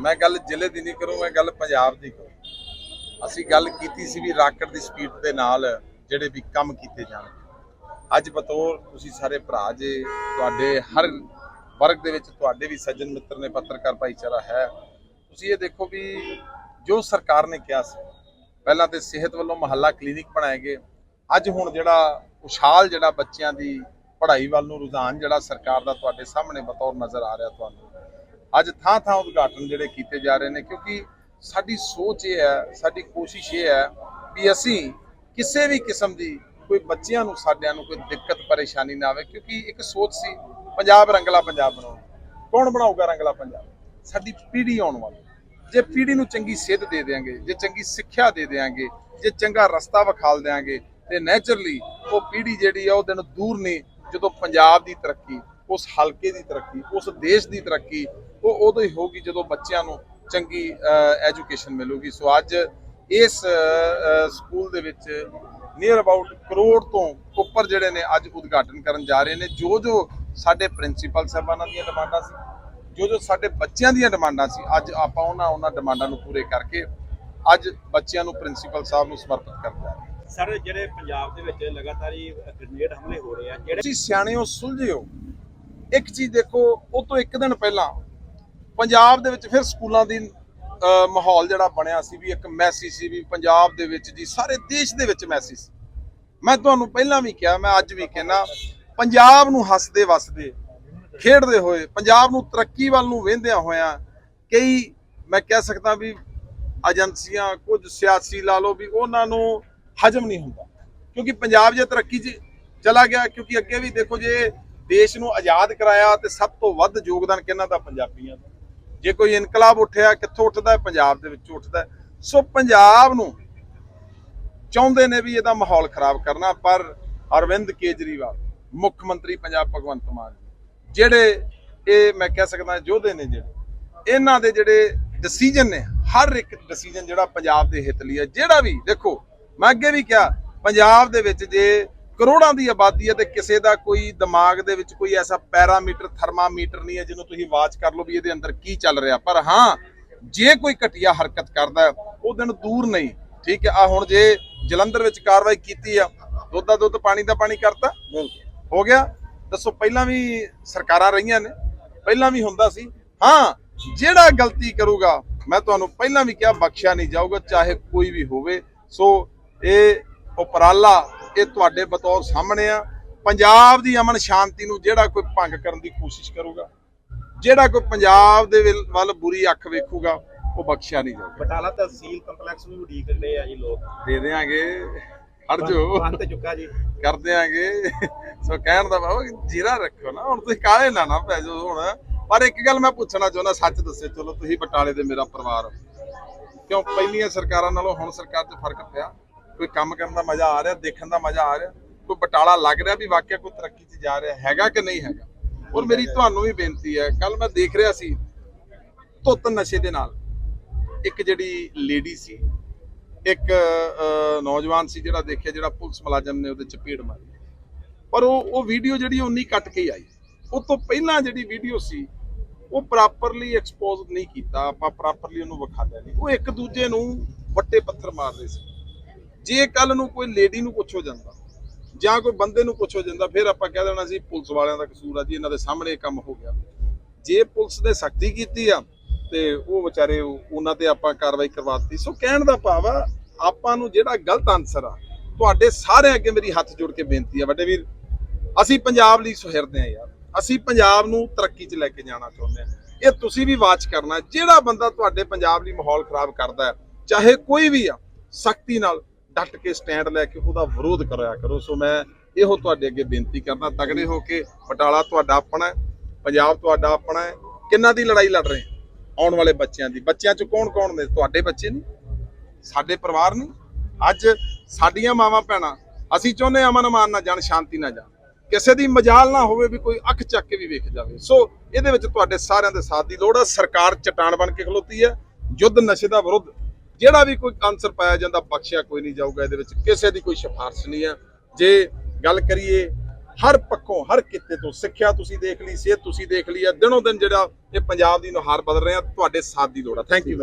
ਮੈਂ ਗੱਲ ਜ਼ਿਲ੍ਹੇ ਦੀ ਨਹੀਂ ਕਰੂੰ, ਮੈਂ ਗੱਲ ਪੰਜਾਬ ਦੀ ਕਰੂੰ। ਅਸੀਂ ਗੱਲ ਕੀਤੀ ਸੀ ਵੀ ਰਾਕਟ ਦੀ ਸਪੀਡ ਦੇ ਨਾਲ ਜਿਹੜੇ ਵੀ ਕੰਮ ਕੀਤੇ ਜਾਣ। ਅੱਜ ਬਤੌਰ ਤੁਸੀਂ ਸਾਰੇ ਭਰਾ ਜੇ, ਤੁਹਾਡੇ ਹਰ ਵਰਗ ਦੇ ਵਿੱਚ ਤੁਹਾਡੇ ਵੀ ਸੱਜਣ ਮਿੱਤਰ ਨੇ, ਪੱਤਰਕਾਰ ਭਾਈਚਾਰਾ ਹੈ। ਤੁਸੀਂ ਇਹ ਦੇਖੋ ਵੀ ਜੋ ਸਰਕਾਰ ਨੇ ਕਿਹਾ ਸੀ, ਪਹਿਲਾਂ ਤੇ ਸਿਹਤ ਵੱਲੋਂ ਮਹੱਲਾ ਕਲੀਨਿਕ ਬਣਾਏ ਗਏ। ਅੱਜ ਹੁਣ ਜਿਹੜਾ ਉਛਾਲ ਜਿਹੜਾ ਬੱਚਿਆਂ ਦੀ ਪੜ੍ਹਾਈ ਵੱਲ ਨੂੰ ਰੁਝਾਨ ਜਿਹੜਾ ਸਰਕਾਰ ਦਾ ਤੁਹਾਡੇ ਸਾਹਮਣੇ ਬਤੌਰ ਨਜ਼ਰ ਆ ਰਿਹਾ ਤੁਹਾਨੂੰ। ਅੱਜ ਥਾਂ ਥਾਂ ਉਦਘਾਟਨ ਜਿਹੜੇ ਕੀਤੇ ਜਾ ਰਹੇ ਨੇ, ਕਿਉਂਕਿ ਸਾਡੀ ਸੋਚ ਇਹ ਹੈ, ਸਾਡੀ ਕੋਸ਼ਿਸ਼ ਇਹ ਹੈ ਵੀ ਅਸੀਂ ਕਿਸੇ ਵੀ ਕਿਸਮ ਦੀ ਕੋਈ ਬੱਚਿਆਂ ਨੂੰ, ਸਾਡਿਆਂ ਨੂੰ ਕੋਈ ਦਿੱਕਤ, ਪਰੇਸ਼ਾਨੀ ਨਾ ਆਵੇ, ਕਿਉਂਕਿ ਇੱਕ ਸੋਚ ਸੀ, ਪੰਜਾਬ ਰੰਗਲਾ ਪੰਜਾਬ ਬਣਾਉਣਾ ਕੌਣ ਬਣਾਊਗਾ ਰੰਗਲਾ ਪੰਜਾਬ? ਸਾਡੀ ਪੀੜ੍ਹੀ ਆਉਣ ਵਾਲੀ। ਜੇ ਪੀੜ੍ਹੀ ਨੂੰ ਚੰਗੀ ਸਿੱਧ ਦੇ ਦੇਾਂਗੇ ਜੇ ਚੰਗੀ ਸਿੱਖਿਆ ਦੇ ਦੇਾਂਗੇ ਜੇ ਚੰਗਾ ਰਸਤਾ ਵਿਖਾਲ ਦੇਾਂਗੇ ਤੇ ਨੇਚਰਲੀ ਉਹ ਪੀੜ੍ਹੀ ਜਿਹੜੀ ਆ, ਉਹ ਦਿਨ ਦੂਰ ਨਹੀਂ ਜਦੋਂ ਪੰਜਾਬ ਦੀ ਤਰੱਕੀ ਉਸ ਹਲਕੇ ਦੀ ਤਰੱਕੀ ਉਸ ਦੇਸ਼ ਦੀ ਤਰੱਕੀ ਉਹ ਉਦੋਂ ਹੀ ਹੋਗੀ ਜਦੋਂ ਬੱਚਿਆਂ ਨੂੰ ਚੰਗੀ ਐਜੂਕੇਸ਼ਨ ਮਿਲੂਗੀ। ਸੋ ਅੱਜ ਇਸ ਸਕੂਲ ਦੇ ਵਿੱਚ ਨੀਅਰ ਅਬਾਊਟ ਕਰੋੜ ਤੋਂ ਉੱਪਰ ਜਿਹੜੇ ਨੇ ਅੱਜ ਉਦਘਾਟਨ ਕਰਨ ਜਾ ਰਹੇ ਨੇ ਜੋ ਜੋ ਸਾਡੇ ਪ੍ਰਿੰਸੀਪਲ ਸਾਹਿਬਾਨਾਂ ਦੀਆਂ ਡਿਮਾਂਡਾਂ ਸੀ ਜੋ ਜੋ ਸਾਡੇ ਬੱਚਿਆਂ ਦੀਆਂ ਡਿਮਾਂਡਾਂ ਸੀ ਅੱਜ ਆਪਾਂ ਉਹਨਾਂ ਉਹਨਾਂ ਡਿਮਾਂਡਾਂ ਨੂੰ ਪੂਰੇ ਕਰਕੇ ਅੱਜ ਬੱਚਿਆਂ ਨੂੰ ਪ੍ਰਿੰਸੀਪਲ ਸਾਹਿਬ ਨੂੰ ਸਮਰਪਿਤ ਕਰਨ ਜਾ ਰਹੇ ਹਾਂ। ਸਰ ਜਿਹੜੇ ਪੰਜਾਬ ਦੇ ਵਿੱਚ ਲਗਾਤਾਰ ਗ੍ਰਨੇਡ ਹਮਲੇ ਹੋ ਰਹੇ ਆ ਜਿਹੜੇ ਤੁਸੀਂ ਸਿਆਣੇ ਹੋ ਸੁਲਝੇ ਹੋ। ਇੱਕ ਚੀਜ਼ ਦੇਖੋ, ਉਹ ਤੋਂ ਇੱਕ ਦਿਨ ਪਹਿਲਾਂ ਪੰਜਾਬ ਦੇ ਵਿੱਚ ਫਿਰ ਸਕੂਲਾਂ ਦੀ ਮਾਹੌਲ ਜਿਹੜਾ ਬਣਿਆ ਸੀ ਵੀ ਇੱਕ ਮੈਸੇਜ ਸੀ ਵੀ ਪੰਜਾਬ ਦੇ ਵਿੱਚ ਜੀ, ਸਾਰੇ ਦੇਸ਼ ਦੇ ਵਿੱਚ ਮੈਸੇਜ ਸੀ। ਮੈਂ ਤੁਹਾਨੂੰ ਪਹਿਲਾਂ ਵੀ ਕਿਹਾ, ਮੈਂ ਅੱਜ ਵੀ ਕਹਿਣਾ ਪੰਜਾਬ ਨੂੰ ਹੱਸਦੇ ਵਸਦੇ, ਖੇਡਦੇ ਹੋਏ, ਪੰਜਾਬ ਨੂੰ ਤਰੱਕੀ ਵੱਲ ਨੂੰ ਵਹਿੰਦਿਆਂ ਹੋਇਆਂ ਕਈ ਮੈਂ ਕਹਿ ਸਕਦਾ ਵੀ ਏਜੰਸੀਆਂ, ਕੁਝ ਸਿਆਸੀ ਲਾ ਲਓ ਵੀ ਉਹਨਾਂ ਨੂੰ ਹਜਮ ਨਹੀਂ ਹੁੰਦਾ। ਕਿਉਂਕਿ ਪੰਜਾਬ ਜੇ ਤਰੱਕੀ 'ਚ ਚਲਾ ਗਿਆ, ਕਿਉਂਕਿ ਅੱਗੇ ਵੀ ਦੇਖੋ ਜੇ ਦੇਸ਼ ਨੂੰ ਆਜ਼ਾਦ ਕਰਾਇਆ ਤੇ ਸਭ ਤੋਂ ਵੱਧ ਯੋਗਦਾਨ ਕਿਹਨਾਂ ਦਾ? ਪੰਜਾਬੀਆਂ ਦਾ। ਜੇ ਕੋਈ ਇਨਕਲਾਬ ਉੱਠਿਆ, ਕਿੱਥੋਂ ਉੱਠਦਾ ਪੰਜਾਬ ਦੇ ਵਿੱਚ ਉੱਠਦਾ ਸੋ ਪੰਜਾਬ ਨੂੰ ਚਾਹੁੰਦੇ ਨੇ ਵੀ ਇਹਦਾ ਮਾਹੌਲ ਖਰਾਬ ਕਰਨਾ, ਪਰ ਅਰਵਿੰਦ ਕੇਜਰੀਵਾਲ, ਮੁੱਖ ਮੰਤਰੀ ਪੰਜਾਬ ਭਗਵੰਤ ਮਾਨ ਜਿਹੜੇ ਇਹ ਮੈਂ ਕਹਿ ਸਕਦਾ ਯੋਧੇ ਨੇ ਜਿਹੜੇ, ਇਹਨਾਂ ਦੇ ਜਿਹੜੇ ਡਿਸੀਜਨ ਨੇ, ਹਰ ਇੱਕ ਡਿਸੀਜਨ ਜਿਹੜਾ ਪੰਜਾਬ ਦੇ ਹਿੱਤ ਲਈ ਹੈ, ਜਿਹੜਾ ਵੀ, ਦੇਖੋ, ਮੈਂ ਅੱਗੇ ਵੀ ਕਿਹਾ, ਪੰਜਾਬ ਦੇ ਵਿੱਚ ਜੇ ਕਰੋੜਾਂ ਦੀ ਆਬਾਦੀ ਹੈ ਤੇ ਕਿਸੇ ਦਾ ਕੋਈ ਦਿਮਾਗ ਦੇ ਵਿੱਚ ਕੋਈ ਐਸਾ ਪੈਰਾਮੀਟਰ, ਥਰਮਾਮੀਟਰ ਨਹੀਂ ਹੈ ਜਿਹਨੂੰ ਤੁਸੀਂ ਵਾਚ ਕਰ ਲਓ ਵੀ ਇਹਦੇ ਅੰਦਰ ਕੀ ਚੱਲ ਰਿਹਾ। ਪਰ ਹਾਂ, ਜੇ ਕੋਈ ਘਟੀਆ ਹਰਕਤ ਕਰਦਾ ਉਹ ਦਿਨ ਦੂਰ ਨਹੀਂ। ਠੀਕ ਹੈ ਆ ਹੁਣ ਜੇ ਜਲੰਧਰ ਵਿੱਚ ਕਾਰਵਾਈ ਕੀਤੀ ਆ ਦੁੱਧ ਦਾ ਦੁੱਧ ਪਾਣੀ ਦਾ ਪਾਣੀ ਕਰਤਾ? ਹੋ ਗਿਆ। ਦੱਸੋ, ਪਹਿਲਾਂ ਵੀ ਸਰਕਾਰਾਂ ਰਹੀਆਂ ਨੇ, ਪਹਿਲਾਂ ਵੀ ਹੁੰਦਾ ਸੀ। ਹਾਂ, ਜਿਹੜਾ ਗਲਤੀ ਕਰੂਗਾ, ਮੈਂ ਤੁਹਾਨੂੰ ਪਹਿਲਾਂ ਵੀ ਕਿਹਾ, ਬਖਸ਼ਿਆ ਨਹੀਂ ਜਾਊਗਾ, ਚਾਹੇ ਕੋਈ ਵੀ ਹੋਵੇ। ਸੋ, ਇਹ ਉਪਰਾਲਾ ਇਹ ਤੁਹਾਡੇ ਬਤੌਰ ਸਾਹਮਣੇ ਆ। ਪੰਜਾਬ ਦੀ ਅਮਨ ਸ਼ਾਂਤੀ ਨੂੰ ਜਿਹੜਾ ਕੋਈ ਭੰਗ ਕਰਨ ਦੀ ਕੋਸ਼ਿਸ਼ ਕਰੂਗਾ ਜਿਹੜਾ ਕੋਈ ਪੰਜਾਬ ਦੇ ਵੱਲ- ਬੁਰੀ ਅੱਖ ਵੇਖੂਗਾ ਉਹ ਬਖਸ਼ਿਆ ਨਹੀਂ ਜਾਊਗਾ। ਬਟਾਲਾ ਤਹਿਸੀਲ ਕੰਪਲੈਕਸ ਨੂੰ ਉਡੀਕ ਰਹੇ ਆ ਜੀ ਲੋਕ। ਦੇ ਦੇਾਂਗੇ ਹਟ ਜੋ ਬੰਦ ਚੁੱਕਾ ਜੀ। ਕਰ ਦਿਆਂਗੇ। ਸੋ ਕਹਿਣ ਦਾ ਬਾਬਾ ਜੀਰਾ ਰੱਖੋ ਨਾ। ਹੁਣ ਤੁਸੀਂ ਕਾਲੇ ਨਾ ਨਾ ਪੈ ਜਾਓ ਹੁਣ। ਪਰ ਇੱਕ ਗੱਲ ਮੈਂ ਪੁੱਛਣਾ ਚਾਹੁੰਦਾ ਸੱਚ ਦੱਸੇ ਚਲੋ ਤੁਸੀਂ ਬਟਾਲੇ ਦੇ ਮੇਰਾ ਪਰਿਵਾਰ। ਕਿਉਂ? ਪਹਿਲੀਆਂ ਸਰਕਾਰਾਂ ਨਾਲੋਂ ਹੁਣ ਸਰਕਾਰ 'ਚ ਫ਼ਰਕ ਪਿਆ। ਕੋਈ ਕੰਮ ਕਰਨ ਦਾ ਮਜ਼ਾ ਆ ਰਿਹਾ, ਦੇਖਣ ਦਾ ਮਜ਼ਾ ਆ ਰਿਹਾ, ਕੋਈ ਬਟਾਲਾ ਲੱਗ ਰਿਹਾ ਵੀ ਵਾਕਿਆ ਕੋਈ ਤਰੱਕੀ 'ਚ ਜਾ ਰਿਹਾ, ਹੈਗਾ ਕਿ ਨਹੀਂ ਹੈਗਾ? ਔਰ ਮੇਰੀ ਤੁਹਾਨੂੰ ਵੀ ਬੇਨਤੀ ਹੈ ਕੱਲ ਮੈਂ ਦੇਖ ਰਿਹਾ ਸੀ ਧੁੱਤ ਨਸ਼ੇ ਦੇ ਨਾਲ। ਇੱਕ ਜਿਹੜੀ ਲੇਡੀ ਸੀ, ਇੱਕ ਨੌਜਵਾਨ ਸੀ ਜਿਹੜਾ ਦੇਖਿਆ ਜਿਹੜਾ ਪੁਲਿਸ ਮੁਲਾਜ਼ਮ ਨੇ ਉਹਦੇ ਚਪੇੜ ਮਾਰੀ। ਪਰ ਉਹ ਉਹ ਵੀਡੀਓ ਜਿਹੜੀ ਉਨੀ ਕੱਟ ਕੇ ਆਈ। ਉਹ ਤੋਂ ਪਹਿਲਾਂ ਜਿਹੜੀ ਵੀਡੀਓ ਸੀ, ਉਹ ਪ੍ਰੋਪਰਲੀ ਐਕਸਪੋਜ਼ ਨਹੀਂ ਕੀਤਾ, ਆਪਾਂ ਪ੍ਰੋਪਰਲੀ ਉਹਨੂੰ ਵਿਖਾਇਆ ਨਹੀਂ। ਉਹ ਇੱਕ ਦੂਜੇ ਨੂੰ ਵੱਟੇ ਪੱਥਰ ਮਾਰ ਰਹੇ ਸੀ। ਜੇ ਕੱਲ ਨੂੰ ਕੋਈ ਲੇਡੀ ਨੂੰ ਕੁਛ ਹੋ ਜਾਂਦਾ ਜਾਂ ਕੋਈ ਬੰਦੇ ਨੂੰ ਕੁਛ ਹੋ ਜਾਂਦਾ, ਫਿਰ ਆਪਾਂ ਕਹਿ ਦੇਣਾ ਸੀ ਪੁਲਿਸ ਵਾਲਿਆਂ ਦਾ ਕਸੂਰ ਆ ਜੀ, ਇਹਨਾਂ ਦੇ ਸਾਹਮਣੇ ਇਹ ਕੰਮ ਹੋ ਗਿਆ। ਜੇ ਪੁਲਿਸ ਨੇ ਸਖਤੀ ਕੀਤੀ ਆ, ਤੇ ਉਹ ਵਿਚਾਰੇ ਉਹਨਾਂ ਤੇ ਆਪਾਂ ਕਾਰਵਾਈ ਕਰਵਾਤੀ ਸੋ ਕਹਿਣ ਦਾ ਭਾਵ ਆ, ਆਪਾਂ ਨੂੰ ਜਿਹੜਾ ਗਲਤ ਆਨਸਰ ਆ, ਤੁਹਾਡੇ ਸਾਰੇ ਅੱਗੇ ਮੇਰੀ ਹੱਥ ਜੋੜ ਕੇ ਬੇਨਤੀ ਆ। ਵੱਡੇ ਵੀਰ, ਅਸੀਂ ਪੰਜਾਬ ਲਈ ਸੁਹਿਰਦੇ ਆ ਯਾਰ। ਅਸੀਂ ਪੰਜਾਬ ਨੂੰ ਤਰੱਕੀ 'ਚ ਲੈ ਕੇ ਜਾਣਾ ਚਾਹੁੰਦੇ ਆ। ਇਹ ਤੁਸੀਂ ਵੀ ਵਾਚ ਕਰਨਾ, ਜਿਹੜਾ ਬੰਦਾ ਤੁਹਾਡੇ ਪੰਜਾਬ ਲਈ ਮਾਹੌਲ ਖਰਾਬ ਕਰਦਾ ਹੈ, ਚਾਹੇ ਕੋਈ ਵੀ ਆ, ਸਖਤੀ ਨਾਲ ਡਟ ਕੇ ਸਟੈਂਡ ਲੈ ਕੇ ਉਹਦਾ ਵਿਰੋਧ ਕਰਿਆ ਕਰੋ। ਸੋ ਮੈਂ ਇਹੋ ਤੁਹਾਡੇ ਅੱਗੇ ਬੇਨਤੀ ਕਰਦਾ, ਤਗੜੇ ਹੋ ਕੇ ਬਟਾਲਾ ਤੁਹਾਡਾ ਆਪਣਾ ਹੈ, ਪੰਜਾਬ ਤੁਹਾਡਾ ਆਪਣਾ ਹੈ। ਕਿੰਨਾ ਦੀ ਲੜਾਈ ਲੜ ਰਹੇ ਆਉਣ ਵਾਲੇ ਬੱਚਿਆਂ ਦੀ। ਬੱਚਿਆਂ 'ਚ ਕੌਣ ਕੌਣ ਨੇ? ਤੁਹਾਡੇ ਬੱਚੇ ਨੇ ਸਾਡੇ ਪਰਿਵਾਰ ਨੇ ਅੱਜ ਸਾਡੀਆਂ ਮਾਵਾਂ ਭੈਣਾਂ, ਅਸੀਂ ਚਾਹੁੰਦੇ ਹਾਂ ਅਮਨ ਅਮਾਨ ਨਾ ਜਾਣ, ਸ਼ਾਂਤੀ ਨਾ ਜਾਣ। ਕਿਸੇ ਦੀ ਮਜਾਲ ਨਾ ਹੋਵੇ ਵੀ ਕੋਈ ਅੱਖ ਚੱਕ ਕੇ ਵੀ ਵੇਖ ਜਾਵੇ। ਸੋ ਇਹਦੇ ਵਿੱਚ ਤੁਹਾਡੇ ਸਾਰਿਆਂ ਦੇ ਸਾਥ ਦੀ ਲੋੜ ਹੈ ਸਰਕਾਰ ਚਟਾਨ ਬਣ ਕੇ ਖਲੋਤੀ ਹੈ। ਯੁੱਧ ਨਸ਼ੇ ਦਾ ਵਿਰੁੱਧ ਜਿਹੜਾ ਵੀ ਕੋਈ ਆਨਸਰ ਪਾਇਆ ਜਾਂਦਾ, ਬਖਸ਼ਿਆ ਕੋਈ ਨਹੀਂ ਜਾਊਗਾ ਇਹਦੇ ਵਿੱਚ। ਕਿਸੇ ਦੀ ਕੋਈ ਸਿਫਾਰਿਸ਼ ਨਹੀਂ ਹੈ। ਜੇ ਗੱਲ ਕਰੀਏ, ਹਰ ਪੱਖੋਂ, ਹਰ ਕਿਤੇ ਤੋਂ ਸਿੱਖਿਆ ਤੁਸੀਂ ਦੇਖ ਲਈ, ਸਿਹਤ ਤੁਸੀਂ ਦੇਖ ਲਈ ਹੈ। ਦਿਨੋਂ ਦਿਨ ਜਿਹੜਾ ਇਹ ਪੰਜਾਬ ਦੀ ਨੁਹਾਰ ਬਦਲ ਰਿਹਾ, ਤੁਹਾਡੇ ਸਾਥ ਦੀ ਲੋੜ ਹੈ। Thank you